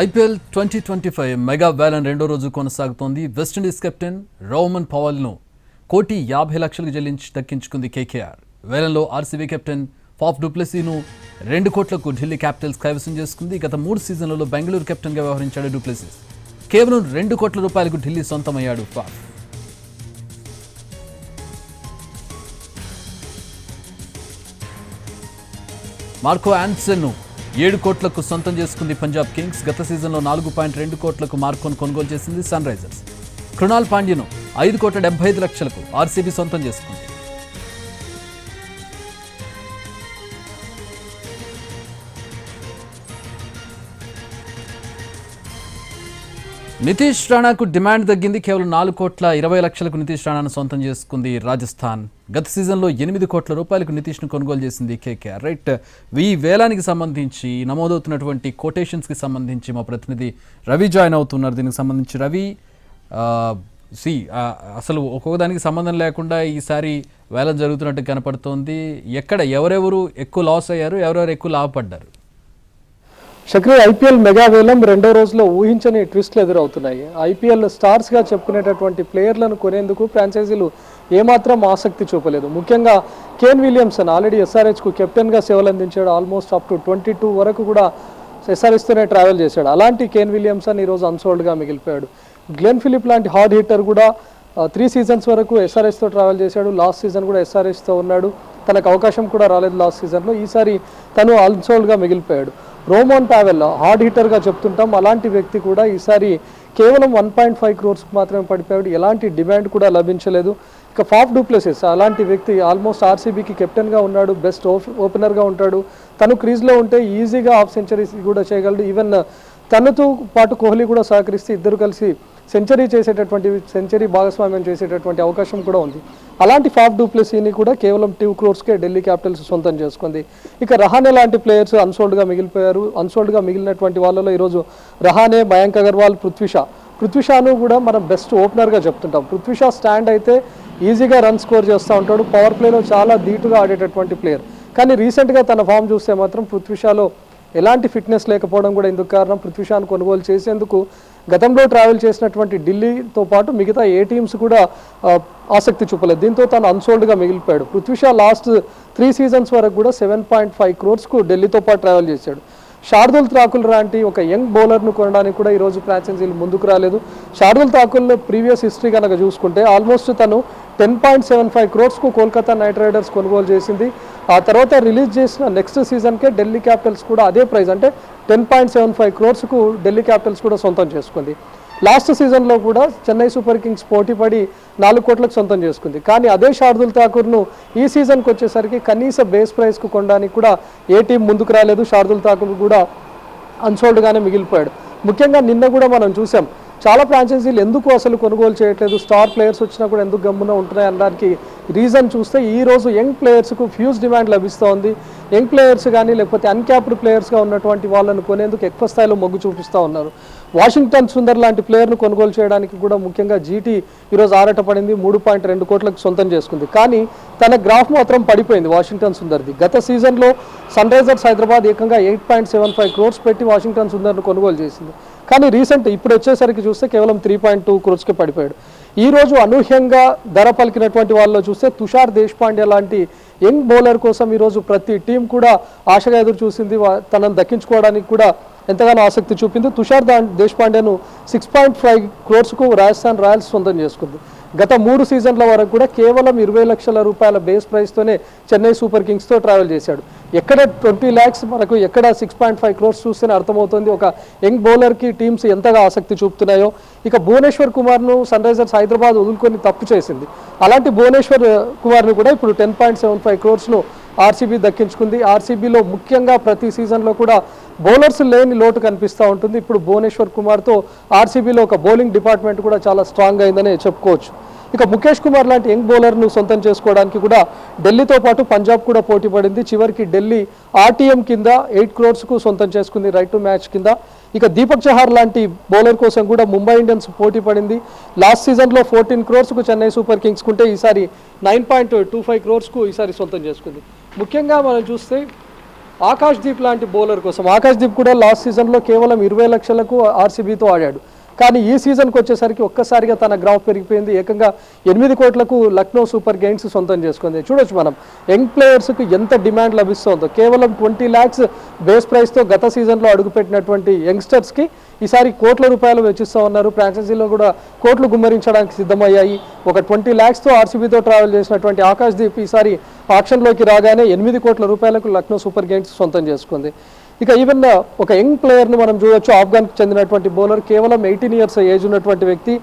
IPL twenty twenty five mega వేలన్ రెండో రోజు కొనసాగుతోంది. వెస్టిండీస్ కెప్టెన్ రోమన్ పవల్ను కోటి యాభై లక్షలకు చెల్లించి దక్కించుకుంది కేకేఆర్. వేలంలో ఆర్సీబీ కెప్టెన్ ఫాఫ్ డూప్లెసీను రెండు కోట్లకు ఢిల్లీ క్యాపిటల్స్ కైవసం చేసుకుంది. గత మూడు సీజన్లలో బెంగళూరు కెప్టెన్గా వ్యవహరించాడు డూప్లెసీస్ కేవలం రెండు కోట్ల రూపాయలకు ఢిల్లీ సొంతమయ్యాడు ఫాఫ్. మార్కో యాన్సెన్ను ఏడు కోట్లకు సొంతం చేసుకుంది పంజాబ్ కింగ్స్. గత సీజన్లో నాలుగు పాయింట్ రెండు కోట్లకు మార్కోను కొనుగోలు చేసింది సన్ రైజర్స్ కృణాల్ పాండ్యను ఐదు కోట్ల డెబ్బై ఐదు లక్షలకు ఆర్సీబీ సొంతం చేసుకుంది. నితీష్ రాణాకు డిమాండ్ తగ్గింది. కేవలం నాలుగు కోట్ల ఇరవై లక్షలకు నితీష్ రాణాను సొంతం చేసుకుంది రాజస్థాన్. గత సీజన్లో ఎనిమిది కోట్ల రూపాయలకు నితీష్ను కొనుగోలు చేసింది కేకేఆర్ రైట్ ఈ వేలానికి సంబంధించి నమోదవుతున్నటువంటి కొటేషన్స్కి సంబంధించి మా ప్రతినిధి రవి జాయిన్ అవుతున్నారు. దీనికి సంబంధించి రవి సి అసలు ఒక్కొక్క దానికి సంబంధం లేకుండా ఈసారి వేలం జరుగుతున్నట్టు కనపడుతోంది. ఎక్కడ ఎవరెవరు ఎక్కువ లాస్ అయ్యారు ఎవరెవరు ఎక్కువ లాభపడ్డారు? చక్రి ఐపీఎల్ మెగా వేలం రెండో రోజులో ఊహించని ట్విస్ట్లు ఎదురవుతున్నాయి. ఐపీఎల్ స్టార్స్గా చెప్పుకునేటటువంటి ప్లేయర్లను కొనేందుకు ఫ్రాంచైజీలు ఏమాత్రం ఆసక్తి చూపలేదు. ముఖ్యంగా కేన్ విలియమ్సన్ ఆల్రెడీ ఎస్ఆర్హెచ్కు కెప్టెన్గా సేవలు అందించాడు. Almost up to twenty two వరకు కూడా ఎస్ఆర్హెచ్తోనే ట్రావెల్ చేశాడు. అలాంటి కేన్ విలియమ్సన్ ఈరోజు అన్సోల్డ్గా మిగిలిపోయాడు. గ్లెన్ ఫిలిప్ లాంటి హార్డ్ హిట్టర్ కూడా త్రీ సీజన్స్ వరకు ఎస్ఆర్ఎస్తో ట్రావెల్ చేశాడు. లాస్ట్ సీజన్ కూడా ఎస్ఆర్ఎస్తో ఉన్నాడు. తనకు అవకాశం కూడా రాలేదు లాస్ట్ సీజన్లో. ఈసారి తను అన్సోల్డ్గా మిగిలిపోయాడు. రోమోన్ పావెల్ హార్డ్ హిట్టర్గా చెప్తుంటాం. అలాంటి వ్యక్తి కూడా ఈసారి కేవలం వన్ పాయింట్ ఫైవ్ క్రోర్స్కి మాత్రమే పడిపోయాడు. ఎలాంటి డిమాండ్ కూడా లభించలేదు. ఇక ఫాఫ్ డూప్లెసెస్ అలాంటి వ్యక్తి ఆల్మోస్ట్ ఆర్సీబీకి కెప్టెన్గా ఉన్నాడు బెస్ట్ ఓపెనర్గా ఉంటాడు. తను క్రీజ్లో ఉంటే ఈజీగా హాఫ్ సెంచరీస్ కూడా చేయగలడు. ఈవెన్ తనతో పాటు కోహ్లీ కూడా సహకరిస్తే ఇద్దరు కలిసి సెంచరీ చేసేటటువంటి సెంచరీ భాగస్వామ్యం చేసేటటువంటి అవకాశం కూడా ఉంది. అలాంటి ఫాఫ్ డూప్లెసీని కూడా కేవలం టూ క్రోర్స్కే ఢిల్లీ క్యాపిటల్స్ సొంతం చేసుకుంది. ఇక రహానే లాంటి ప్లేయర్స్ అన్సోల్డ్గా మిగిలిపోయారు. అన్సోల్డ్గా మిగిలినటువంటి వాళ్ళలో ఈరోజు రహానే మయాంక్ అగర్వాల్ పృథ్వీషా పృథ్వీషాను కూడా మనం బెస్ట్ ఓపెనర్గా చెప్తుంటాం. పృథ్వీషా స్టాండ్ అయితే ఈజీగా రన్ స్కోర్ చేస్తూ ఉంటాడు. పవర్ ప్లేలో చాలా ధీటుగా ఆడేటటువంటి ప్లేయర్. కానీ రీసెంట్గా తన ఫామ్ చూస్తే మాత్రం పృథ్వీషాలో ఎలాంటి ఫిట్నెస్ లేకపోవడం కూడా ఇందుకు కారణం. పృథ్వీషాను కొనుగోలు చేసేందుకు గతంలో ట్రావెల్ చేసినటువంటి ఢిల్లీతో పాటు మిగతా ఏ టీమ్స్ కూడా ఆసక్తి చూపలేదు. దీంతో తను అన్సోల్డ్గా మిగిలిపోయాడు. పృథ్వీషా లాస్ట్ త్రీ సీజన్స్ వరకు కూడా సెవెన్ పాయింట్ ఫైవ్ క్రోర్స్కు ఢిల్లీతో పాటు ట్రావెల్ చేశాడు. శార్దుల్ ఠాకూర్ లాంటి ఒక యంగ్ బౌలర్ను కొనడానికి కూడా ఈరోజు ఫ్రాంచైజీలు ముందుకు రాలేదు. శార్దుల్ ఠాకూర్ ప్రీవియస్ హిస్టరీ కనుక చూసుకుంటే ఆల్మోస్ట్ తను టెన్ పాయింట్ సెవెన్ ఫైవ్ క్రోర్స్కు కోల్కతా నైట్ రైడర్స్ కొనుగోలు చేసింది. ఆ తర్వాత రిలీజ్ చేసిన నెక్స్ట్ సీజన్కే ఢిల్లీ క్యాపిటల్స్ కూడా అదే ప్రైస్ అంటే టెన్ పాయింట్ సెవెన్ ఫైవ్ క్రోర్స్కు ఢిల్లీ క్యాపిటల్స్ కూడా సొంతం చేసుకుంది. లాస్ట్ సీజన్లో కూడా చెన్నై సూపర్ కింగ్స్ పోటీపడి నాలుగు కోట్లకు సొంతం చేసుకుంది. కానీ అదే షార్దుల్ ఠాకూర్ను ఈ సీజన్కి వచ్చేసరికి కనీస బేస్ ప్రైస్కు కొనడానికి కూడా ఏ టీం ముందుకు రాలేదు. షార్దుల్ ఠాకూర్ కూడా అన్సోల్డ్గానే మిగిలిపోయాడు. ముఖ్యంగా నిన్న కూడా మనం చూసాం. చాలా ఫ్రాంచైజీలు ఎందుకు అసలు కొనుగోలు చేయట్లేదు? స్టార్ ప్లేయర్స్ వచ్చినా కూడా ఎందుకు గమ్మున ఉంటున్నాయి? అనడానికి రీజన్ చూస్తే ఈరోజు యంగ్ ప్లేయర్స్కు ఫ్యూజ్ డిమాండ్ లభిస్తోంది. యంగ్ ప్లేయర్స్ కానీ లేకపోతే అన్క్యాప్డ్ ప్లేయర్స్గా ఉన్నటువంటి వాళ్ళను కొనేందుకు ఎక్కువ స్థాయిలో మొగ్గు చూపిస్తూ ఉన్నారు. వాషింగ్టన్ సుందర్ లాంటి ప్లేయర్ను కొనుగోలు చేయడానికి కూడా ముఖ్యంగా జీటీ ఈరోజు ఆరట పడింది మూడు పాయింట్ రెండు కోట్లకు సొంతం చేసుకుంది. కానీ తన గ్రాఫ్ మాత్రం పడిపోయింది వాషింగ్టన్ సుందర్ది. గత సీజన్లో సన్ రైజర్స్ హైదరాబాద్ ఏకంగా eight point seven five crores పెట్టి వాషింగ్టన్ సుందర్ను కొనుగోలు చేసింది. కానీ రీసెంట్ ఇప్పుడు వచ్చేసరికి చూస్తే కేవలం త్రీ పాయింట్ టూ క్రోర్స్కే పడిపోయాడు. ఈ రోజు అనూహ్యంగా ధర పలికినటువంటి వాళ్ళలో చూస్తే తుషార్ దేశపాండే లాంటి యంగ్ బౌలర్ కోసం ఈరోజు ప్రతి టీం కూడా ఆశగా ఎదురు చూసింది. తనను దక్కించుకోవడానికి కూడా ఎంతగానో ఆసక్తి చూపింది. తుషార్ దా దేశపాండేను సిక్స్ పాయింట్ ఫైవ్ క్రోర్స్కు రాజస్థాన్ రాయల్స్ సొంతం చేసుకుంది. గత మూడు సీజన్ల వరకు కూడా కేవలం ఇరవై లక్షల రూపాయల బేస్ ప్రైస్తోనే చెన్నై సూపర్ కింగ్స్తో ట్రావెల్ చేశాడు. ఎక్కడ ట్వంటీ ల్యాక్స్ మనకు ఎక్కడ సిక్స్ పాయింట్ ఫైవ్ క్రోర్స్ చూస్తేనే అర్థమవుతుంది ఒక యంగ్ బౌలర్కి టీమ్స్ ఎంతగా ఆసక్తి చూపుతున్నాయో. ఇక భువనేశ్వర్ కుమార్ను సన్ రైజర్స్ హైదరాబాద్ వదులుకొని తప్పు చేసింది. అలాంటి భువనేశ్వర్ కుమార్ను కూడా ఇప్పుడు టెన్ పాయింట్ సెవెన్ ఫైవ్ క్రోర్స్ను ఆర్సీబీ దక్కించుకుంది. ఆర్సీబీలో ముఖ్యంగా ప్రతి సీజన్లో కూడా బౌలర్స్ లేని లోటు కనిపిస్తూ ఉంటుంది. ఇప్పుడు భువనేశ్వర్ కుమార్తో ఆర్సీబీలో ఒక బౌలింగ్ డిపార్ట్మెంట్ కూడా చాలా స్ట్రాంగ్ అయిందని చెప్పుకోవచ్చు. ఇక ముఖేష్ కుమార్ లాంటి యంగ్ బౌలర్ను సొంతం చేసుకోవడానికి కూడా ఢిల్లీతో పాటు పంజాబ్ కూడా పోటీ పడింది. చివరికి ఢిల్లీ ఆర్టీఎం కింద ఎయిట్ క్రోర్స్కు సొంతం చేసుకుంది రైట్ టు మ్యాచ్ కింద. ఇక దీపక్ చహార్ లాంటి బౌలర్ కోసం కూడా ముంబై ఇండియన్స్ పోటీ పడింది. లాస్ట్ సీజన్లో ఫోర్టీన్ క్రోర్స్కు చెన్నై సూపర్ కింగ్స్ కుంటే ఈసారి నైన్ పాయింట్ టూ ఫైవ్ క్రోర్స్కు ఈసారి సొంతం చేసుకుంది. ముఖ్యంగా మనం చూస్తే ఆకాష్ దీప్ లాంటి బౌలర్ కోసం. ఆకాష్ దీప్ కూడా లాస్ట్ సీజన్లో కేవలం ఇరవై లక్షలకు ఆర్సీబీతో ఆడాడు. కానీ ఈ సీజన్కి వచ్చేసరికి ఒక్కసారిగా తన గ్రాఫ్ పెరిగిపోయింది. ఏకంగా ఎనిమిది కోట్లకు లక్నో సూపర్ గేమ్స్ సొంతం చేసుకుంది. చూడొచ్చు మనం యంగ్ ప్లేయర్స్కి ఎంత డిమాండ్ లభిస్తుందో. కేవలం ట్వంటీ ల్యాక్స్ బేస్ ప్రైస్తో గత సీజన్లో అడుగుపెట్టినటువంటి యంగ్స్టర్స్కి ఈసారి కోట్ల రూపాయలు వెచ్చిస్తూ ఉన్నారు. ఫ్రాంచైజీలో కూడా కోట్లు గుమ్మరించడానికి సిద్ధమయ్యాయి. ఒక ట్వంటీ ల్యాక్స్తో ఆర్సీబీతో ట్రావెల్ చేసినటువంటి ఆకాష్ దీప్ ఈసారి ఆక్షన్లోకి రాగానే ఎనిమిది కోట్ల రూపాయలకు లక్నో సూపర్ గేమ్స్ సొంతం చేసుకుంది. ఇక ఈవెన్ uh, ఒక యంగ్ ప్లేయర్ను మనం చూడొచ్చు. ఆఫ్ఘన్కి చెందినటువంటి బౌలర్ కేవలం ఎయిటీన్ ఇయర్స్ ఏజ్ ఉన్నటువంటి వ్యక్తి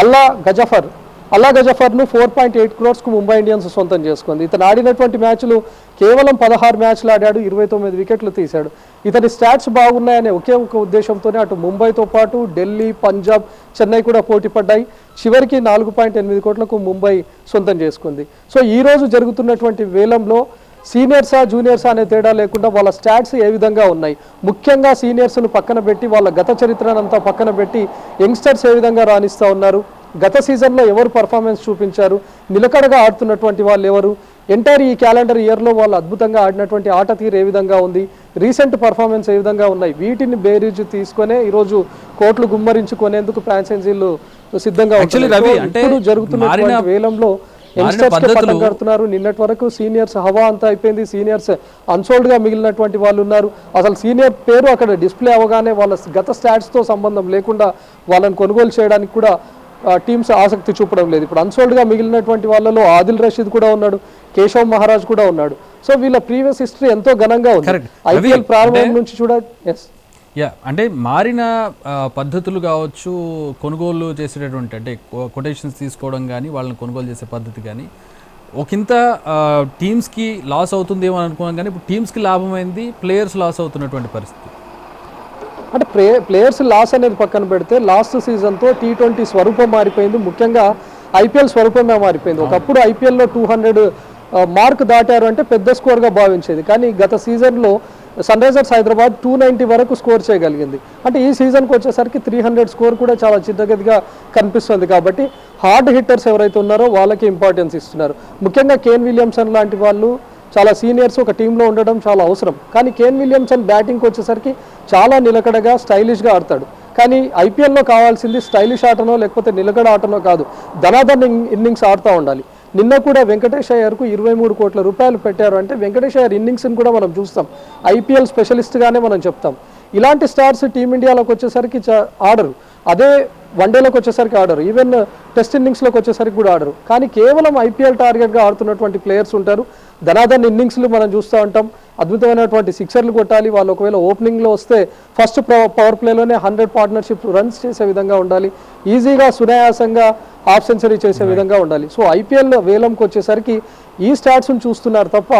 అల్లా గజఫర్. అల్లా గజఫర్ను ఫోర్ పాయింట్ ఎయిట్ క్రోర్స్కు ముంబై ఇండియన్స్ సొంతం చేసుకుంది. ఇతను ఆడినటువంటి మ్యాచ్లు కేవలం పదహారు మ్యాచ్లు ఆడాడు ఇరవై తొమ్మిది వికెట్లు తీశాడు. ఇతని స్టాట్స్ బాగున్నాయనే ఒకే ఒక ఉద్దేశంతోనే అటు ముంబైతో పాటు ఢిల్లీ పంజాబ్ చెన్నై కూడా పోటీ పడ్డాయి. చివరికి నాలుగు పాయింట్ ఎనిమిది కోట్లకు ముంబై సొంతం చేసుకుంది. సో ఈరోజు జరుగుతున్నటువంటి వేలంలో సీనియర్సా జూనియర్సా అనే తేడా లేకుండా వాళ్ళ స్టాట్స్ ఏ విధంగా ఉన్నాయి? ముఖ్యంగా సీనియర్స్ను పక్కన పెట్టి వాళ్ళ గత చరిత్రనంతా పక్కన పెట్టి యంగ్స్టర్స్ ఏ విధంగా రాణిస్తూ ఉన్నారు? గత సీజన్లో ఎవరు పర్ఫార్మెన్స్ చూపించారు? నిలకడగా ఆడుతున్నటువంటి వాళ్ళు ఎవరు? ఎంటైర్ ఈ క్యాలెండర్ ఇయర్లో వాళ్ళు అద్భుతంగా ఆడినటువంటి ఆట తీరు ఏ విధంగా ఉంది? రీసెంట్ పర్ఫార్మెన్స్ ఏ విధంగా ఉన్నాయి? వీటిని బేరీజు తీసుకొనే ఈరోజు కోట్లు గుమ్మరించుకునేందుకు ఫ్రాంచైజీలు సిద్ధంగా. రవి, అంటే మారిన- వేలంలో పద్ధతులు- కడుతున్నారు. నిన్నటి వరకు సీనియర్స్ హవా అంతా అయిపోయింది. సీనియర్స్ అన్సోల్డ్గా మిగిలినటువంటి వాళ్ళు ఉన్నారు. అసలు సీనియర్ పేరు అక్కడ డిస్ప్లే అవ్వగానే వాళ్ళ గత స్టాట్స్తో సంబంధం లేకుండా వాళ్ళని కొనుగోలు చేయడానికి కూడా టీమ్స్ ఆసక్తి చూపడం లేదు. ఇప్పుడు అన్సోల్డ్గా మిగిలినటువంటి వాళ్ళలో ఆదిల్ రషీద్ కూడా ఉన్నాడు. కేశవ్ మహారాజ్ కూడా ఉన్నాడు. సో వీళ్ళ ప్రీవియస్ హిస్టరీ ఎంతో ఘనంగా ఉంది. ఐపీఎల్ ప్రారంభం నుంచి చూడ ఎస్ యా అంటే మారిన పద్ధతులు కావచ్చు కొనుగోలు చేసేటటువంటి అంటే కొటేషన్స్ తీసుకోవడం కానీ వాళ్ళని కొనుగోలు చేసే పద్ధతి కానీ ఒకంత టీమ్స్కి లాస్ అవుతుందేమో అని అనుకున్నాం కానీ ఇప్పుడు టీమ్స్కి లాభమైంది ప్లేయర్స్ లాస్ అవుతున్నటువంటి పరిస్థితి. అంటే ప్లే ప్లేయర్స్ లాస్ అనేది పక్కన పెడితే లాస్ట్ సీజన్తో టీ ట్వంటీ స్వరూపం మారిపోయింది. ముఖ్యంగా ఐపీఎల్ స్వరూపమే మారిపోయింది. ఒకప్పుడు ఐపీఎల్లో టూ హండ్రెడ్ మార్క్ దాటారు అంటే పెద్ద స్కోర్గా భావించేది. కానీ గత సీజన్లో sun Risers Hyderabad two ninety వరకు స్కోర్ చేయగలిగింది. అంటే ఈ సీజన్కి వచ్చేసరికి త్రీ హండ్రెడ్ స్కోర్ కూడా చాలా చిన్నగతిగా కనిపిస్తుంది కాబట్టి హార్డ్ హిట్టర్స్ ఎవరైతే ఉన్నారో వాళ్ళకి ఇంపార్టెన్స్ ఇస్తున్నారు. ముఖ్యంగా కేన్ విలియమ్సన్ లాంటి వాళ్ళు చాలా సీనియర్స్ ఒక టీంలో ఉండడం చాలా అవసరం. కానీ కేన్ విలియమ్సన్ బ్యాటింగ్కి వచ్చేసరికి చాలా నిలకడగా స్టైలిష్గా ఆడతాడు. కానీ ఐపీఎల్లో కావాల్సింది స్టైలిష్ ఆటనో లేకపోతే నిలకడ ఆటనో కాదు. ధనాధన్ ఇన్నింగ్స్ ఆడుతూ ఉండాలి. నిన్న కూడా వెంకటేష్ అయ్యర్కు ఇరవై మూడు కోట్ల రూపాయలు పెట్టారు. అంటే వెంకటేష్ అయ్యర్ ఇన్నింగ్స్ని కూడా మనం చూస్తాం. ఐపీఎల్ స్పెషలిస్ట్గానే మనం చెప్తాం. ఇలాంటి స్టార్స్ టీమిండియాలోకి వచ్చేసరికి చా- ఆడరు. అదే వన్డేలోకి వచ్చేసరికి ఆడరు. ఈవెన్ టెస్ట్ ఇన్నింగ్స్లోకి వచ్చేసరికి కూడా ఆడరు. కానీ కేవలం ఐపీఎల్ టార్గెట్గా ఆడుతున్నటువంటి ప్లేయర్స్ ఉంటారు. ధనాధన్ ఇన్నింగ్స్లు మనం చూస్తూ ఉంటాం. అద్భుతమైనటువంటి సిక్సర్లు కొట్టాలి. వాళ్ళు ఒకవేళ ఓపెనింగ్లో వస్తే ఫస్ట్ పవర్ ప్లేలోనే హండ్రెడ్ పార్ట్నర్షిప్ రన్స్ చేసే విధంగా ఉండాలి. ఈజీగా సునాయాసంగా హాఫ్ సెంచరీ చేసే విధంగా ఉండాలి. సో ఐపీఎల్ వేలంకి వచ్చేసరికి ఈ స్టాట్స్ని చూస్తున్నారు తప్ప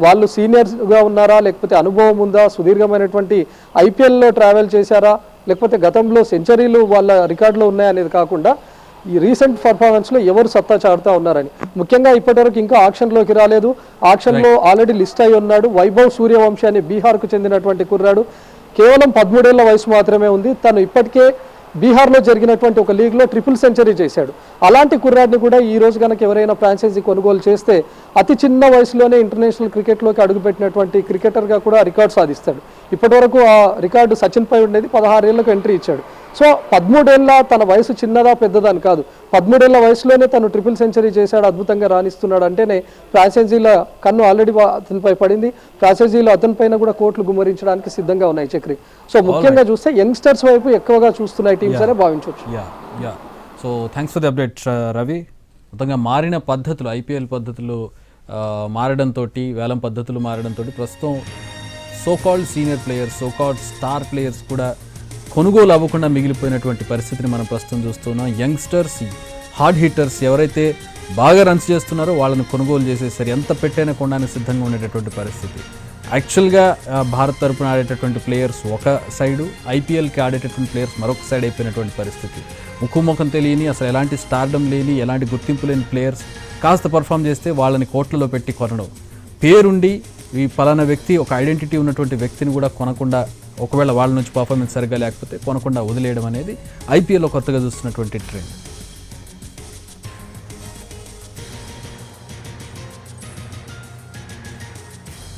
వాళ్ళు సీనియర్స్గా ఉన్నారా? లేకపోతే అనుభవం ఉందా? సుదీర్ఘమైనటువంటి ఐపీఎల్లో ట్రావెల్ చేశారా? లేకపోతే గతంలో సెంచరీలు వాళ్ళ రికార్డులో ఉన్నాయనేది కాకుండా ఈ రీసెంట్ పర్ఫార్మెన్స్లో ఎవరు సత్తా చాడుతూ ఉన్నారని. ముఖ్యంగా ఇప్పటివరకు ఇంకా ఆక్షన్లోకి రాలేదు. ఆక్షన్లో ఆల్రెడీ లిస్ట్ అయి ఉన్నాడు. వైభవ్ సూర్యవంశీ అని బీహార్కు చెందినటువంటి కుర్రాడు. కేవలం పదమూడేళ్ళ వయసు మాత్రమే ఉంది. తను ఇప్పటికే బీహార్లో జరిగినటువంటి ఒక లీగ్లో ట్రిపుల్ సెంచరీ చేశాడు. అలాంటి కుర్రాడిని కూడా ఈ రోజు కనుక ఎవరైనా ఫ్రాంచైజీ కొనుగోలు చేస్తే అతి చిన్న వయసులోనే ఇంటర్నేషనల్ క్రికెట్లోకి అడుగుపెట్టినటువంటి క్రికెటర్గా కూడా రికార్డు సాధిస్తాడు. ఇప్పటివరకు ఆ రికార్డు సచిన్ పై ఉండేది. పదహారేళ్ళకు ఎంట్రీ ఇచ్చాడు. సో పదమూడేళ్ళ తన వయసు చిన్నదా పెద్దదా అని కాదు. పదమూడేళ్ళ వయసులోనే తను ట్రిపుల్ సెంచరీ చేశాడు అద్భుతంగా రాణిస్తున్నాడు అంటేనే ఫ్రాంచైజీల కన్ను ఆల్రెడీ అతనిపై పడింది. ఫ్రాంచైజీలు అతనిపైన కూడా కోట్లు గుమ్మరించడానికి సిద్ధంగా ఉన్నాయి చక్రి. సో ముఖ్యంగా చూస్తే యంగ్స్టర్స్ వైపు ఎక్కువగా చూస్తున్నాయి టీమ్స్ అనే భావించవచ్చు. So thanks for the update Ravi మొత్తంగా మారిన పద్ధతులు ఐపీఎల్ పద్ధతులు మారడంతో వేలం పద్ధతులు మారడంతో ప్రస్తుతం so called senior players so called star players కూడా కొనుగోలు అవ్వకుండా మిగిలిపోయినటువంటి పరిస్థితిని మనం ప్రస్తుతం చూస్తున్నాం. యంగ్స్టర్స్ హార్డ్ హిట్టర్స్ ఎవరైతే బాగా రన్స్ చేస్తున్నారో వాళ్ళని కొనుగోలు చేసేసరి ఎంత పెట్టైనా కొనడానికి సిద్ధంగా ఉండేటటువంటి పరిస్థితి. యాక్చువల్గా భారత్ తరపున ఆడేటటువంటి ప్లేయర్స్ ఒక సైడు ఐపీఎల్కి ఆడేటటువంటి ప్లేయర్స్ మరొక సైడ్ అయిపోయినటువంటి పరిస్థితి. ముక్కు ముఖం తెలియని అసలు ఎలాంటి స్టార్డమ్ లేని ఎలాంటి గుర్తింపు లేని ప్లేయర్స్ కాస్త పర్ఫామ్ చేస్తే వాళ్ళని కోట్లలో పెట్టి కొనడం. పేరుండి ఈ పలానా వ్యక్తి ఒక ఐడెంటిటీ ఉన్నటువంటి వ్యక్తిని కూడా కొనకుండా ఒకవేళ వాళ్ళ నుంచి పర్ఫార్మెన్స్ సరిగ్గా లేకపోతే కొనకుండా వదిలేయడం అనేది ఐపీఎల్లో కొత్తగా చూస్తున్నటువంటి ట్రెండ్